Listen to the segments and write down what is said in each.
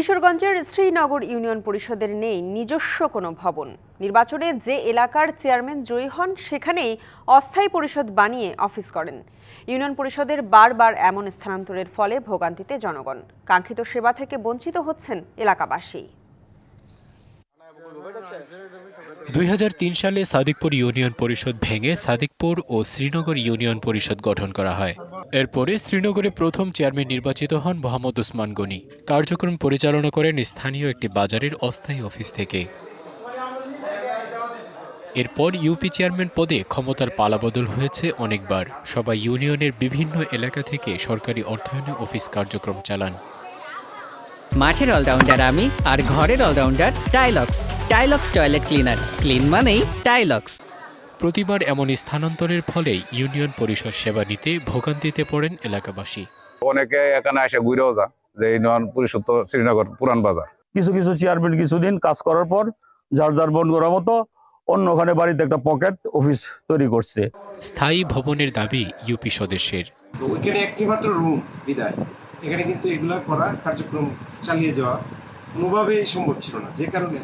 কিশোরগঞ্জের শ্রীনগর ইউনিয়ন পরিষদের নেই নিজস্ব কোনো ভবন। নির্বাচনে যে এলাকার চেয়ারম্যান জয়ী হন, সেখানেই অস্থায়ী পরিষদ বানিয়ে অফিস করেন। ইউনিয়ন পরিষদের বারবার এমন স্থানান্তরের ফলে ভোগান্তিতে জনগণ। কাঙ্ক্ষিত সেবা থেকে বঞ্চিত হচ্ছেন এলাকাবাসী। দুই হাজার তিন সালে সাদিকপুর ইউনিয়ন পরিষদ ভেঙে সাদিকপুর ও শ্রীনগর ইউনিয়ন পরিষদ গঠন করা হয়। এরপরে শ্রীনগরে প্রথম চেয়ারম্যান নির্বাচিত হন মোহাম্মদ উসমান গনি। কার্যক্রম পরিচালনা করেন স্থানীয় একটি বাজারের অস্থায়ী অফিস থেকে। এরপর ইউপি চেয়ারম্যান পদে ক্ষমতার পালাবদল হয়েছে অনেকবার। সবাই ইউনিয়নের বিভিন্ন এলাকা থেকে সরকারি অর্থায়নে অফিস কার্যক্রম চালান। মাঠের অলরাউন্ডার আমি আর ঘরের allrounder Tilex Tilex toilet cleaner clean মানেই টাইলক্স প্রতিবার এমন স্থানান্তরের ফলে ইউনিয়ন পরিষদ সেবা নিতে ভোগান্তিতে পড়েন এলাকাবাসী। অনেকে এখানে এসে ঘুরেও যা যে ইউনিয়ন পরিষদ তো শ্রীনগর পুরান বাজার। কিছু কিছু চেয়ারম্যান কিছুদিন কাজ করার পর যার যার বন করার মতো অন্য ওখানে বাড়িতে একটা পকেট অফিস তৈরি করছে। স্থায়ী ভবনের দাবি ইউপি সদস্যের। ওইখানে একটি মাত্র রুম বিদায়। এখানে কিন্তু এগুলা করা কার্যক্রম চালিয়ে যাওয়া কোনোভাবেই সম্ভব ছিল না। যে কারণে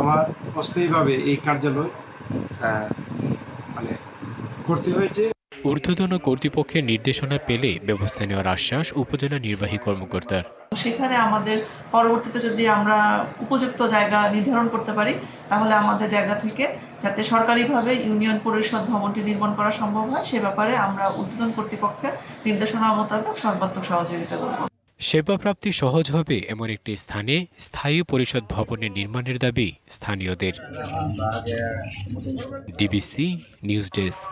আমার অস্থায়ীভাবে এই কার্যালয় মানে করতে হয়েছে। ঊর্ধ্বতন কর্তৃপক্ষের নির্দেশনা পেলে ব্যবস্থা নেওয়ার আশ্বাস উপজেলা নির্বাহী কর্মকর্তার। সেখানে আমাদের পরবর্তীতে যদি আমরা উপযুক্ত জায়গা নির্ধারণ করতে পারি তাহলে আমাদের জায়গা থেকে যাতে সরকারিভাবে ইউনিয়ন পরিষদ ভবনটি নির্মাণ করা সম্ভব হয় সে ব্যাপারে আমরা ঊর্ধ্বতন কর্তৃপক্ষের নির্দেশনা মোতাবেক সর্বাত্মক সহযোগিতা করব। সেবা প্রাপ্তি সহজ হবে এমন একটি স্থানে স্থায়ী পরিষদ ভবনের নির্মাণের দাবি স্থানীয়দের। DBC news desk.